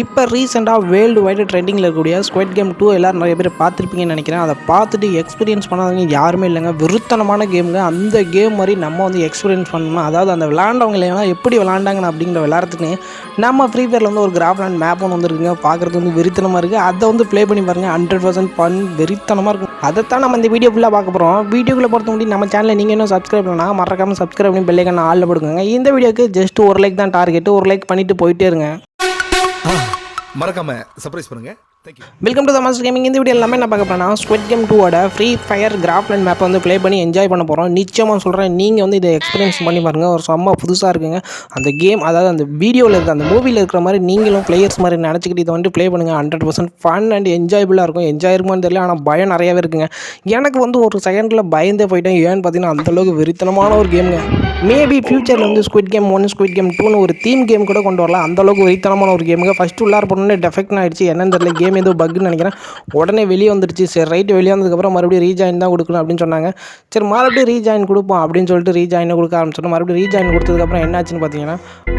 இப்போ ரீசெண்டாக world wide ட்ரெண்டிங்கில் இருக்கக்கூடிய ஸ்குவட் கேம் டூ எல்லோரும் நிறைய பேர் பார்த்துருப்பீங்கன்னு நினைக்கிறேன். அதை பார்த்துட்டு எக்ஸ்பீரியன்ஸ் பண்ணாதவங்க யாருமே இல்லைங்க. விருத்தனமான கேமுங்க அந்த கேம் மாதிரி நம்ம வந்து எக்ஸ்பீரியன்ஸ் பண்ணணும் அதாவது அந்த விளாண்டவங்க இல்லைனா எப்படி விளாண்டாங்கன்னு அப்படிங்கிற விளாட்றதுக்கு நம்ம ஃப்ரீ ஃபயரில் வந்து ஒரு கிராஃப்லாண்ட் மேப் ஒன்று வந்துருக்குங்க. பார்க்குறது வந்து வெறித்தனமாக இருக்குது அதை வந்து ப்ளே பண்ணி பாருங்கள் ஹண்ட்ரட் பர்சன்ட் பண் வெறித்தனமாக இருக்கும். அதைத்தான் நம்ம இந்த வீடியோ ஃபுல்லாக பார்க்க போகிறோம் வீடியோக்குள்ளே பொறுத்த முடியும் நம்ம சேனலில் நீங்கள் இன்னும் சப்ஸ்கிரைப் பண்ணால் மறக்காமல் சப்ஸ்கிரைப் பண்ணி பெல்லைக்கான ஆளில் போடுங்க. இந்த வீடியோக்கு ஜஸ்ட் ஒரு லைக் தான் டார்கெட் ஒரு லைக் பண்ணிவிட்டு போயிட்டே இருங்க. மறக்காம சர்ப்ரைஸ் பண்ணுங்க. Welcome to the master gaming இந்த வீடியோ எல்லாமே என்ன பார்க்க போறேன்னா ஸ்குவட் கேம் டூவோட ஃப்ரீ ஃபயர் கிராஃப்லேண்ட் மேப்பை வந்து ப்ளே பண்ணி என்ஜாய் பண்ண போகிறோம் நிச்சயமாக சொல்கிறேன் நீங்கள் வந்து இதை எக்ஸ்பீரியன்ஸ் பண்ணி பாருங்கள் ஒரு செம்ம புதுசாக இருக்குங்க. அந்த கேம் அதாவது அந்த வீடியோவில் இருக்க அந்த மூவியில் இருக்கிற மாதிரி நீங்களும் பிளேயர்ஸ் மாதிரி நினச்சிக்கிட்டு இதை வந்து ப்ளே பண்ணுங்கள் ஹண்ட்ரட் பர்சன்ட் ஃபன் அண்ட் என்ஜாயபுளாக இருக்கும். என்ஜாய் இருக்குமான்னு தெரியல ஆனால் பயம் நிறையவே இருக்குங்க. எனக்கு வந்து ஒரு செகண்டில் பயந்தே போயிட்டேன். ஏன்னு பார்த்தீங்கன்னா அந்தளவுக்கு வெறித்தனமான ஒரு கேமுங்க மேபி ஃபியூச்சரில் வந்து squid game one squid game டூன்னு ஒரு தீம் கேம் கூட கொண்டு வரலாம். அந்தளவுக்கு வெறித்தனமான ஒரு கேமுங்க ஃபஸ்ட்டு உள்ளார போனோன்னே டெஃபெக்ட் ஆயிடுச்சு. என்னன்னு தெரியல. கேம் ஏதோ பக்குன்னு நினைக்கிறேன். உடனே வெளியே வந்துடுச்சு சரி ரைட்டு வெளியே வந்ததுக்கப்புறம் மறுபடியும் ரீஜாயின் தான் கொடுக்கணும் அப்படின்னு சொன்னாங்க. சரி மறுபடியும் ரீஜாயின் கொடுப்போம் அப்படின்னு சொல்லிட்டு ரீஜாயின் கொடுக்க ஆரம்பிச்சோம் மறுபடியும் ரீஜாயின் கொடுத்ததுக்கப்புறம் என்னாச்சுன்னு பார்த்தீங்கன்னா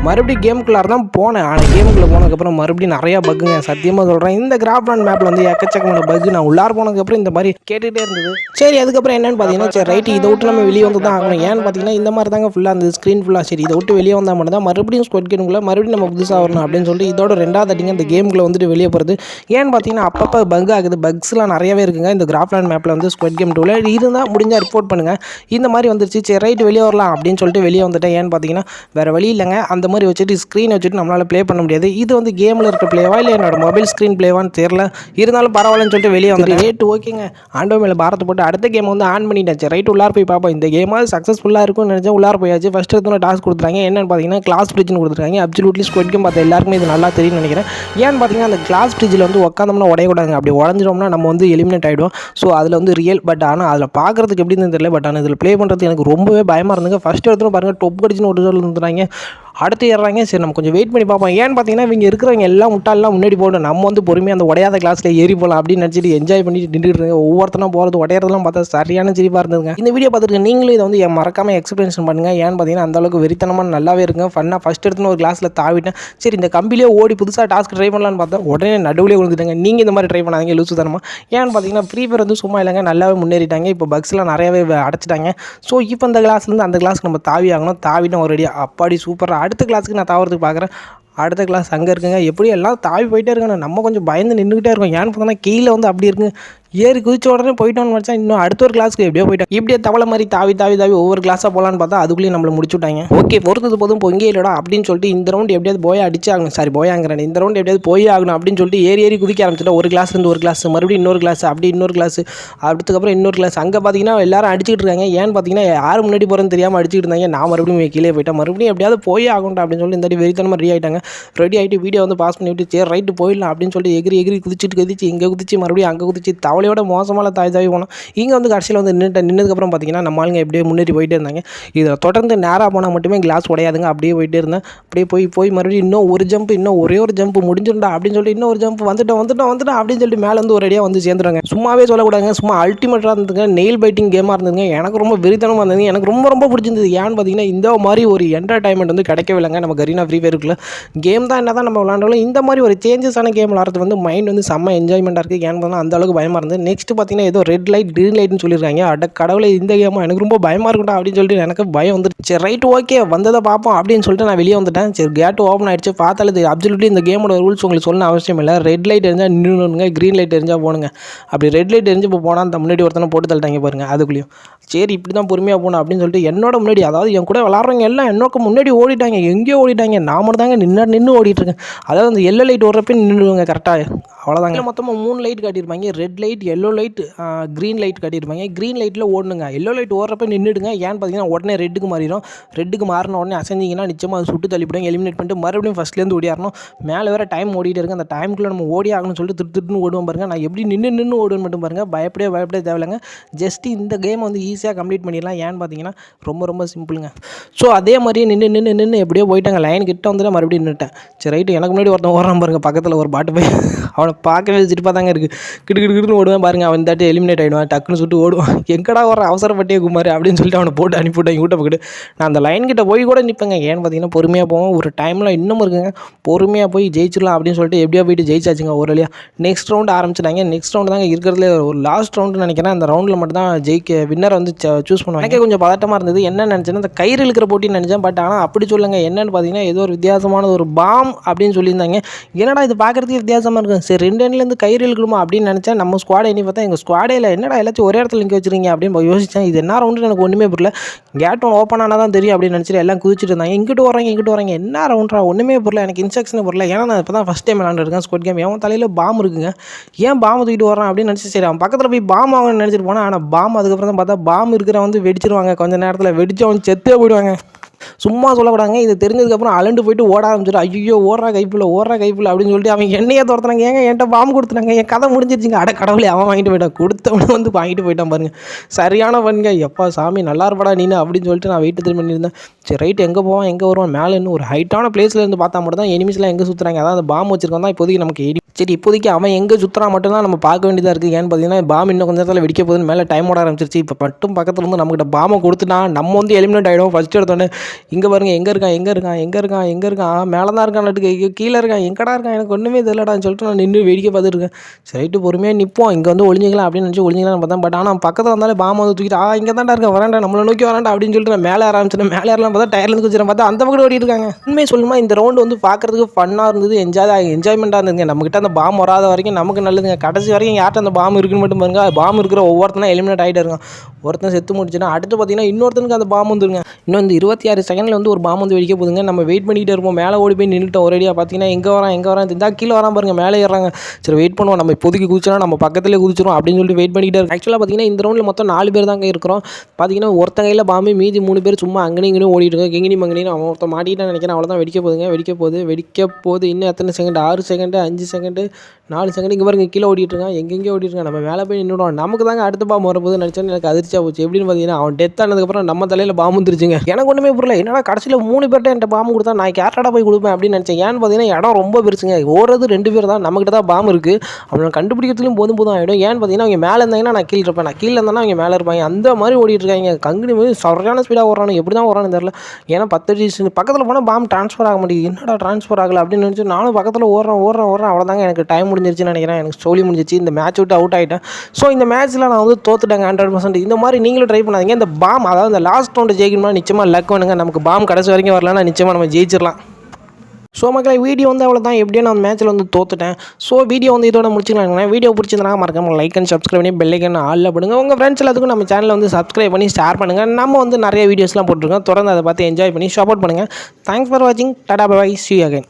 மறுபடியும் கேமுக்குள்ளார தான் போனேன். ஆனால் கேமுக்குள்ளே போனதுக்கப்புறம் மறுபடியும் நிறையா பக்குங்க சத்தியமாக சொல்கிறேன் இந்த கிராஃப்லாண்ட் மேப்பில் வந்து எக்கச்சக்கமான பக்கு நான் உள்ளார போனதுக்கப்புறம் இந்த மாதிரி கேட்டுகிட்டே இருந்தது. சரி அதுக்கப்புறம் என்னன்னு பார்த்தீங்கன்னா சரி ரைட்டு இதை விட்டு நம்ம வெளியே வந்து தான் ஆகணும். ஏன்னு பார்த்தீங்கன்னா இந்த மாதிரி தாங்க ஃபுல்லாக அந்த ஸ்க்ரீன் ஃபுல்லாக சரி இதை விட்டு வெளியே வந்தால் மட்டும் தான் மறுபடியும் ஸ்குவட் கேமுக்குள்ள மறுபடியும் நம்ம புதுசாக வரணும் அப்படின்னு சொல்லிட்டு இதோட ரெண்டாவது அடிங்க இந்த கேமுக்குள்ள வந்துட்டு வெளியே போகிறது ஏன்னு பார்த்தீங்கன்னா அப்பப்போ பக் ஆகுது. பக்ஸ்லாம் நிறையவே இருக்குங்க. இந்த கிராஃப்லாண்ட் மேப்பில் வந்து ஸ்குவட் கேம் டூவில் இருந்தால் முடிஞ்சால் ரிப்போர்ட் பண்ணுங்கள் இந்த மாதிரி வந்துருச்சு. சரி ரைட்டு வெளியே வரலாம் அப்படின்னு சொல்லிட்டு வெளியே வந்துட்டேன். ஏன்னு பார்த்தீங்கன்னா வேறு வழி இல்லைங்க. அந்த மாதிரி வச்சுட்டு ஸ்க்ரீன் வச்சுட்டு நம்மளால் ப்ளே பண்ண முடியாது. இது வந்து கேமில் இருக்க ப்ளேவா இல்லை என்னோட மொபைல் ஸ்க்ரீன் ப்ளேவான்னு தெரில இருந்தாலும் பரவாயில்லன்னு சொல்லிட்டு வெளியே வந்துட்டு ரேட்டு ஓகேங்க ஆண்டோ மேலே பாரத்தை போட்டு அடுத்த கேம் வந்து ஆன் பண்ணிட்டேன். சரி ரைட் உள்ளார போய் பார்ப்போம். இந்த கேமாவது சக்ஸஸ்ஃபுல்லாக இருக்கும்னு நினச்சா உள்ளார போயாச்சு. ஃபஸ்ட்டு எடுத்தோட டாஸ்க் கொடுத்துருக்காங்க என்னென்னு பார்த்தீங்கன்னா கிளாஸ் பிரிட்ஜ்னு கொடுத்துருக்காங்க. அப்சல்யூட்லி ஸ்குவட் கேம் பார்த்த எல்லாருக்குமே இது நல்லா தெரியும்னு நினைக்கிறேன். ஏன்னு பார்த்தீங்கன்னா அந்த கிளாஸ் பிரிட்ஜில் வந்து உட்காந்தோம்னா உடையக்கூடாது அப்படி உடஞ்சிரோம்னா நம்ம வந்து எலிமினேட் ஆகிடும் ஸோ அதில் வந்து ரியல் பட் ஆனால் அதில் பார்க்குறதுக்கு எப்படி இருந்தது தெரியல. பட் ஆனால் இதில் ப்ளே பண்ணுறது எனக்கு ரொம்பவே பயமாக இருந்துங்க ஃபஸ்ட்டு எடுத்துகிட்டு பாருங்கள் டொப் கடிச்சுன்னு ஒரு சொல்லி இருந்துறாங்க அடுத்து ஏறுறாங்க. சரி நம்ம கொஞ்சம் வெயிட் பண்ணி பார்ப்போம். ஏன்னு பார்த்தீங்கன்னா இவங்க இருக்கிறவங்க எல்லாம் முட்டாளெலாம் முன்னாடி போகணும் நம்ம வந்து பொறுமையாக அந்த உடையாத கிளாஸில் ஏறி போகலாம் அப்படின்னு நினச்சிட்டு என்ஜாய் பண்ணிட்டு நின்றுட்டு இருங்க ஒவ்வொருத்தரும் போகிறது உடையறதெல்லாம் பார்த்தா சரியான சிரிப்பாக இருந்ததுங்க. இந்த வீடியோ பார்த்துருக்கேன் நீங்களும் இதை வந்து என் மறக்காமல் எக்ஸ்பீரியன்ஸ் பண்ணுங்கள் ஏன்னு பார்த்தீங்கன்னா அந்த அளவுக்கு வெறித்தனமாக நல்லாவே இருக்குங்க. ஃபன்னாக ஃபஸ்ட் எடுத்துன்னு ஒரு கிளாஸில் தாவிட்டேன். சரி இந்த கம்பிலே ஓடி புதுசாக டாஸ்க் ட்ரை பண்ணலான்னு பார்த்தா உடனே நடுவுலேயே விழுந்துட்டாங்க. நீங்கள் இந்த மாதிரி ட்ரை பண்ணாதீங்க லூசு தரமா ஏன்னு பார்த்தீங்கன்னா ஃப்ரீ ஃபயர் வந்து சும்மா இல்லைங்க. நல்லாவே முன்னேறிட்டாங்க. இப்போ பக்ஸ்லாம் நிறையாவே அடைச்சிட்டாங்க. ஸோ இப்போ இந்த கிளாஸ்லேருந்து அந்த கிளாஸ்க்கு நம்ம தாவி ஆகணும். தாவிட்டோம் ஒரு அடியாக அப்பாடி சூப்பராக அடுத்த கிளாஸுக்கு நான் தாவறதுக்கு பார்க்குறேன். அடுத்த கிளாஸ் அங்கே இருக்குங்க. எப்படி எல்லாம் தாவி போயிட்டே இருக்கணும். நம்ம கொஞ்சம் பயந்து நின்றுக்கிட்டே இருக்கோம். ஏன்னு பார்த்தோன்னா கீழே வந்து அப்படி இருக்குங்க ஏறி குதிச்ச உடனே போயிட்டோம்னு வச்சா இன்னும் அடுத்த ஒரு கிளாஸ்க்கு எப்படியோ போயிட்டோம். இப்படியே தவளை மாதிரி தாவி தாவி தாவி ஒவ்வொரு கிளாஸாக போகலான்னு பார்த்தா அதுக்குள்ளேயே நம்மளை முடிச்சு விட்டாங்க ஓகே பொறுத்தது போதும் பொங்கே இல்லடா அப்படின்னு சொல்லிட்டு இந்த ரவுண்ட் எப்படியாவது போய் அடிச்சு ஆகணும் சாரி போயாங்கிறேன் இந்த ரவுண்ட் எப்படியாவது போய் ஆகணும் அப்படின்னு சொல்லிட்டு ஏறி ஏறி குதிக்க ஆரம்பிச்சிட்டோம். ஒரு கிளாஸ்லேருந்து ஒரு கிளாஸ் மறுபடியும் இன்னொரு கிளாஸ் அப்படி இன்னொரு கிளாஸ் அதுக்கப்புறம் இன்னொரு கிளாஸ் அங்கே பார்த்தீங்கன்னா எல்லாரும் அடிச்சுக்கிட்டு இருக்காங்க. ஏன்னு பார்த்தீங்கன்னா யார் முன்னாடி போகிறேன்னு தெரியாமல் அடிச்சுட்டு இருந்தாங்க. நான் மறுபடியும் கீழே போயிட்டேன். மறுபடியும் எப்படியாவது போய் ஆகணும் அப்படின்னு சொல்லி இந்த வெறித்தனமாக ரெடி ஆகிட்டாங்க ரெடி ஆகிட்டு வீடியோ வந்து பாஸ் பண்ணி விட்டு சரி ரைட்டு போயிடலாம் அப்படின்னு சொல்லிட்டு எகிரி எகிரி குதிச்சிட்டு குதிச்சு இங்கே குதிச்சு மறுபடியும் அங்கே குதிச்சு தவளையோட மோசமான தாய் தாவி போனோம். இங்கே வந்து கடைசியில் வந்து நின்றுட்டு நின்னதுக்கப்புறம் பார்த்தீங்கன்னா நம்ம ஆளுங்க எப்படியே முன்னேறி போயிட்டே இருந்தாங்க. இதில் தொடர்ந்து நேராக போனால் மட்டுமே கிளாஸ் உடையாதுங்க. அப்படியே போயிட்டே இருந்தேன். அப்படியே போய் போய் மறுபடியும் இன்னும் ஒரு ஜம்ப் இன்னும் ஒரே ஒரு ஜம்ப் முடிஞ்சிருந்தா அப்படின்னு சொல்லி இன்னும் ஒரு ஜம்ப் வந்துட்டோம் வந்துட்டோம் வந்துட்டோம் அப்படின்னு சொல்லிட்டு மேலே வந்து ஒரு அடியாக வந்து சேர்ந்துருங்க சும்மாவே சொல்லக்கூடாதுங்க. சும்மா அல்டிமேட்டாக இருந்ததுங்க. நெயில் பைட்டிங் கேமாக இருந்ததுங்க. எனக்கு ரொம்ப வெறித்தனமாக இருந்தது எனக்கு ரொம்ப ரொம்ப பிடிச்சிருந்தது. ஏன்னு பார்த்தீங்கன்னா இந்த மாதிரி ஒரு என்டர்டைன்மெண்ட் வந்து கிடைக்கவே இல்லைங்க. நம்ம கரீனா ஃப்ரீ ஃபயருக்குள்ள கேம் தான் என்ன தான் நம்ம விளாண்டாலும் இந்த மாதிரி ஒரு சேஞ்சஸான கேம் விளாட்றது வந்து மைண்ட் வந்து செம்ம என்ஜாய்மெண்ட்டாக இருக்குது ஏன்னு பார்த்தா அந்த அளவுக்கு பயமாக இருந்தது நெக்ஸ்ட் பார்த்தீங்கன்னா ஏதோ ரெட் லைட் க்ரீன் லைட்னு சொல்லியிருக்காங்க. அட கடவுளை இந்த கேம் எனக்கு ரொம்ப பயமாக இருக்கட்டும் அப்படின்னு சொல்லிட்டு எனக்கு பயம் வந்துட்டு சரி ரைட் ஓகே வந்ததை பார்ப்போம் அப்படின்னு சொல்லிட்டு நான் வெளியே வந்துட்டேன். சரி கேட்டு ஓப்பன் ஆயிடுச்சு. பார்த்தாலும் இது அப்சல்யூட்லி இந்த கேமோட ரூல்ஸ் உங்களுக்கு சொல்ல அவசியம் இல்லை. ரெட் லைட் எரிஞ்சால் நின்றுணுங்க க்ரீன் லைட் எரிஞ்சால் போனுங்க. அப்படி ரெட் லைட் எரிஞ்சு இப்போ போனால் அந்த முன்னாடி ஒருத்தனை போட்டு தள்ளிட்டாங்க பாருங்க அதுக்குள்ளேயும். சரி இப்படி தான் பொறுமையாக போகணும் அப்படின்னு சொல்லிட்டு என்னோட முன்னாடி அதாவது என் கூட விளாட்றவங்க எல்லாம் என்னோட முன்னாடி ஓடிட்டாங்க. எங்கேயோ ஓடிட்டாங்க. நான் மட்டும் தாங்க நின்று நின்று ஓடிட்டு இருக்கேன். அதாவது அந்த எல்லோ லைட் ஓடுறப்ப நின்றுடுவேங்க கரெக்டாக அவ்வளோதாங்க மொத்தமாக மூணு லைட் காட்டியிருப்பாங்க. Red light yellow light green light காட்டியிருப்பாங்க. க்ரீன் லைட்டில் ஓடணுங்க எல்லோ லைட் ஓடுறப்ப நின்றுடுங்க ஏன்னு பார்த்தீங்கன்னா உடனே ரெட்டுக்கு மாறிடும். ரெட்டுக்கு மாறின உடனே அசைஞ்சிங்கன்னா நிச்சயமாக அது சுட்டு தள்ளிவிடும். எலிமினேட் பண்ணிட்டு மறுபடியும் ஃபஸ்ட்லேருந்து ஓடியாரணும் மேலே வேறு டைம் ஓடிட்டு இருக்கு. அந்த டைமுக்குள்ளே நம்ம ஓடி ஆகணும்னு சொல்லிட்டு திரு திருன்னு ஓடுவோம் பாருங்க. நான் எப்படி நின்று நின்று ஓடுவேன் மட்டும் பாருங்க. பயப்படவே பயப்படவே தேவையில்லைங்க. ஜஸ்ட் இந்த கேமை வந்து ஈஸியாக கம்ப்ளீட் பண்ணிடலாம். ஏன்னு பார்த்தீங்கன்னா ரொம்ப ரொம்ப சிம்பிளுங்க ஸோ அதே மாதிரியே நின்று நின்று நின்று எப்படியோ போயிட்டாங்க. லைன் கிட்ட வந்துட்டு மறுபடியும் நின்றுட்டேன் சரி ரைட்டு எனக்கு முன்னாடி ஒருத்தன் ஓடுறான் பாருங்க. பக்கத்தில் ஒரு பாட்டு போய். அவனை பார்க்கவே சிரிப்பாக தாங்க இருக்குது கிட்டு கிட்டு கிட்டுன்னு ஓடுவேன் பாருங்க. அவன் தாட்டி எலிமினேட் ஆகிடுவான் டக்குன்னு சுட்டு ஓடுவான். எங்கடா வர அவசரப்பட்டே குமார் அப்படின்னு சொல்லிட்டு அவனை போட்டு அனுப்பிவிட்டேன் யூட்டை பக்கிட்டு நான் அந்த லைன் கிட்ட போய் கூட நிற்பேங்க ஏன்னு பார்த்தீங்கன்னா பொறுமையாக போவோம். ஒரு டைமில் இன்னும் இருக்குங்க. பொறுமையாக போய் ஜெயிச்சிடலாம் அப்படின்னு சொல்லிட்டு எப்படியோ போயிட்டு ஜெயிச்சாச்சுங்க ஒரு வழியாக நெக்ஸ்ட் ரவுண்டு ஆரம்பிச்சிட்டாங்க. நெக்ஸ்ட் ரவுண்டு தாங்க இருக்கிறதுல ஒரு லாஸ்ட் ரவுண்டு நினைக்கிறேன். அந்த ரவுண்டில் மட்டும் தான் ஜெயிக்க வின்னர் வந்து சூஸ் பண்ணுவாங்க. எனக்கு கொஞ்சம் பதட்டமாக இருந்தது. என்ன நினச்சேன்னா அந்த கயிறு இழுக்கிற போட்டின்னு நினச்சேன். பட் ஆனால் அப்படி சொல்லுங்கள் என்னன்னு பார்த்தீங்கன்னா ஏதோ ஒரு வித்தியாசமான ஒரு பாம் அப்படின்னு சொல்லியிருந்தாங்க. என்னடா இது பார்க்குறதுக்கு வித்தியாசமாக இருக்கும் சரி ரெண்டு எண்ணிலேருந்து கயிறு இழுக்கணுமா அப்படின்னு நினச்சேன் நம்ம ஸ்குவாடை எண்ணி பார்த்தா எங்கள் ஸ்குவாடே இல்லை என்னடா எல்லாத்தையும் ஒரே இடத்துல நிற்க வச்சிருக்கீங்க அப்படின்னு யோசிச்சேன். இது என்ன ரவுண்டு எனக்கு ஒன்றுமே புரியல. கேட் ஒன்று ஓப்பன் ஆனால் தான் தெரியும் அப்படின்னு நினச்சிட்டு எல்லாம் குதிச்சிட்டு இருந்தாங்க. இங்கிட்டு வராங்க இங்கிட்டு வராங்க என்ன ரவுண்டா ஒன்றுமே புரியல. எனக்கு இன்ஸ்ட்ரக்ஷனே புரியல. ஏன்னா நான் இப்போ தான் ஃபஸ்ட் டைம் விளாண்டுருக்கேன் ஸ்குவாட் கேம் எவன் தலையில் பாம் இருக்குங்க. ஏன் பாம்பு தூக்கிட்டு வரான் அப்படின்னு நினச்சி சரி அவன் பக்கத்தில் போய் பாம் ஆகணும்னு நினச்சிட்டு போனேன் ஆனால் பாம் அதுக்கப்புறம் தான் பார்த்தா பாம் இருக்கிற வந்து வெடிச்சிருவாங்க. கொஞ்சம் நேரத்தில் வெடிச்சு அவன் செத்தே போயிடுவாங்க. சும்மா சொல்லக்கூடாங்க இது தெரிஞ்சதுக்கப்புறம் அலண்டு போயிட்டு ஓட ஆரம்பிச்சிடும் ஐயோ ஓடுறா கைப்பில் ஓடுறா கைப்பில் அப்படின்னு சொல்லிட்டு அவன் என்னையே துரத்துனாங்க. ஏங்க என்கிட்ட பாம்பு கொடுத்துனாங்க என் கதை முடிஞ்சிருச்சுங்க. அட கடவுளே அவன் வாங்கிட்டு போயிட்டான் கொடுத்தவனு வந்து வாங்கிட்டு போயிட்டான் பாருங்க. சரியான பண்ணுங்க எப்பா சாமி நல்லா இருப்படா நீனு அப்படின்னு சொல்லிட்டு நான் வெயிட் திரும்பி பண்ணியிருந்தேன் சரி ரைட் எங்கே போவான்? எங்கே வருவான்? மேலே இன்னும் ஒரு ஹைட்டான பிளேஸ்லேருந்து பார்த்தா மட்டும் தான் எனிமிஸ்லாம் எங்கே சுற்றுறாங்க அதான் அந்த பாம்பு வச்சிருக்கோம் தான் இப்போதைக்கு நமக்கு சரி இப்போதைக்கு அவன் எங்கே சுற்றுறான் மட்டும் தான் நம்ம பார்க்க வேண்டியதாக இருக்குது ஏன்னு பார்த்தீங்கன்னா பாம் இன்னும் கொஞ்சம் நேரத்தில் வெடிக்க போகுதுன்னு மேலே டைம் ஓட ஆரம்பிச்சிருச்சு. இப்போ மட்டும் பக்கத்தில் வந்து நம்மகிட்ட பாம்பை கொடுத்துட்டான் நம்ம வந்து எலிமினேட் ஆகிடும் ஃபஸ்ட்டு எடுத்தோடனே இங்கே பாருங்கள் எங்கே இருக்கான் எங்கே இருக்கான் எங்கே இருக்கான் எங்கே இருக்கான்? மேலே தான் இருக்கான் நட்டுக்கு கீழே இருக்கான் எங்கடா இருக்கான்? எனக்கு ஒன்றுமே தெரியலடான்னு சொல்லிட்டு நான் நின்று வேடிக்கை பார்த்துருக்கேன் சரிட்டு பொறுமையாக நிற்போம் இங்கே வந்து ஒளிஞ்சிக்கலாம் அப்படின்னு நினச்சி ஒளிஞ்சிக்கலாம் பார்த்தேன். பட் ஆனால் பக்கத்தில் வந்தாலே பாம்பை வந்து தூக்கிட்டு ஆ இங்கே தான்டா இருக்கேன் வரேன்டா நம்மளை நோக்கி வரேன்டா அப்படின்னு சொல்லிட்டு நான் மேலே ஆரம்பிச்சிட்டேன். மேலே ஏறலாம் பார்த்தா டயர்லேருந்து குச்சிரம் பார்த்தா அந்த பக்கம் ஓடிட்டு இருக்காங்க. உண்மையை சொல்லுமா இந்த ரவுண்டு வந்து பார்க்கறதுக்கு ஃபன்னாக இருந்தது என்ஜாய் என்ஜாய்மெண்ட்டாக இருந்ததுங்க. நம்மகிட்ட அந்த பாம் வராத வரைக்கும் நமக்கு நல்லதுங்க. கடைசி வரைக்கும் யார்கிட்ட அந்த பாம் இருக்குன்னு மட்டும் பாருங்க. பாம் இருக்கிற ஒவ்வொருத்தனா எலிமினேட் ஆகிட்டு இருக்கான். ஒருத்தன் செத்து முடிச்சுன்னா அடுத்து பார்த்தீங்கன்னா இன்னொருத்தனுக்கு அந்த பாம் வந்துருங்க. இன்னும் இந்த இருபத்தி ஆறு செகண்டில் வந்து ஒரு பாம் வந்து வெடிக்க போதுங்க நம்ம வெயிட் பண்ணிக்கிட்டே இருப்போம். மேலே ஓடி போய் நின்றுட்டோம் ஒரேடியாக பார்த்தீங்கன்னா எங்கே வரான் எங்கே வரான் இருந்தால் கீழே வரான் பாருங்க. மேலே ஏறாங்க சரி வெயிட் பண்ணுவோம். நம்ம இப்போதைக்கு குதிச்சோன்னா நம்ம பக்கத்துலேயே குதிச்சிரும் அப்படின்னு சொல்லிட்டு வெயிட் பண்ணிக்கிட்டே இருக்கோம் ஆக்சுவலாக பார்த்தீங்கன்னா இந்த ரவுண்டில் மொத்தம் நாலு பேர் தாங்க இருக்கிறோம். பார்த்தீங்கன்னா ஒருத்தன் கையில் பாம்பு மீதி மூணு பேர் சும்மா அங்கனே இங்கேயும் ஓடிட்டு இருக்கோம் எங்கனி மங்கனி அவன் ஒருத்தன் மாட்டிக்கிட்டான்னு நினைக்கிறேன். அவ்வளோதான் வெடிக்க போதுங்க வெடிக்க போகுது வெடிக்க போகுது. இன்னும் எத்தனை செகண்ட் ஆறு செகண்டு அஞ்சு செகண்ட் நாலு செகண்ட் இங்கே பாருங்க கீழே ஓடிட்டுருக்கான் எங்கெங்கே ஓடிட்டுருக்கான் நம்ம மேலே போய் நின்றுடுவோம் நமக்கு தாங்க அடுத்த பாம்பு வரப்போது நினச்சோன்னு எனக்கு அதிர்ச்சியாக போச்சு. எப்படின்னு பார்த்தீங்கன்னா அவன் டெத் ஆனதுக்கப்புறம் நம்ம தலையில் பாம்பு வந்துருச்சுங்க. எனக்கு ஒன்றுமே புரியல. என்னடா கடைசியில் மூணு பேர்ட்ட என்கிட்ட பாம்பு கொடுத்தா நான் கேரட்டாக போய் கொடுப்பேன் அப்படின்னு நினச்சேன். ஏன்னு பார்த்தீங்கன்னா இடம் ரொம்ப பெருசுங்க. ஓடுறது ரெண்டு பேர் தான். நம்மகிட்ட தான் பாம்பு இருக்குது அவனை கண்டுபிடிக்கிறதுலையும் போதும் போதும் ஆகிடும் ஏன்னு பார்த்தீங்கன்னா அவங்க மேலே இருந்தாங்கன்னா நான் கீழே இருப்பேன். நான் கீழே இருந்தானா அவங்க மேலே இருப்பாங்க. அந்த மாதிரி ஓடிட்டு இருக்காங்க. கங்குனி மாதிரி சரியான ஸ்பீடாக ஓடுறானு எப்படி தான் ஓடுறான்னு தெரியல. ஏன்னா பத்து டிஸ்ட் பக்கத்தில் போனால் பாம்பு ட்ரான்ஸ்ஃபர் ஆக மாட்டேங்குது. என்னடா ட்ரான்ஸ்ஃபர் ஆகலை அப்படின்னு நினச்சி நானும் பக்கத்தில் ஓடுறேன் ஓடுறேன் ஓடுறேன். அவ்வளோதாங்க எனக்கு டைம் முடிஞ்சிருச்சுன்னு நினைக்கிறேன். எனக்கு ஸ்டோலி முடிஞ்சிச்சு இந்த மேட்ச் விட்டு அவுட் ஆகிட்டேன் ஸோ இந்த மேட்ச்சில் நான் வந்து தோத்துட்டேங்க ஹண்ட்ரட் பர்சன்ட் இந்த மாதிரி நீங்களும் ட்ரை பண்ணாதீங்க. இந்த பாம் அதாவது இந்த லாஸ்ட் ரவுண்டு ஜெயிக்கணும்னா நிச்சயமாக லக் வேணுங்க. நமக்கு பாம் கடைசி வரைக்கும் வரலன்னா நிச்சயமாக நம்ம ஜெயிச்சிடலாம் ஸோ மக்களை வீடியோ வந்து அவ்வளோ தான் எப்படியோ நான் மேட்ச்சில் வந்து தோத்துட்டேன். ஸோ வீடியோ வந்து இதோட முடிச்சுக்கலாம் வீடியோ பிடிச்சிருந்தா மறக்காம லைக் அண்ட் சப்ஸ்கிரைப் பண்ணி பெல்லைக்கன் ஆளில் பண்ணுங்கள் உங்கள் ஃப்ரெண்ட்ஸ் எல்லாத்துக்கும் நம்ம சேனலில் வந்து சப்ஸ்கிரைப் பண்ணி ஷேர் பண்ணுங்கள் நம்ம வந்து நிறைய வீடியோஸ்லாம் போட்டிருக்கோம். தொடர்ந்து அதை பார்த்து என்ஜாய் பண்ணி சப்போர்ட் பண்ணுங்கள் தேங்க்ஸ் ஃபார் வாட்சிங் டாடா பை சி அகைன்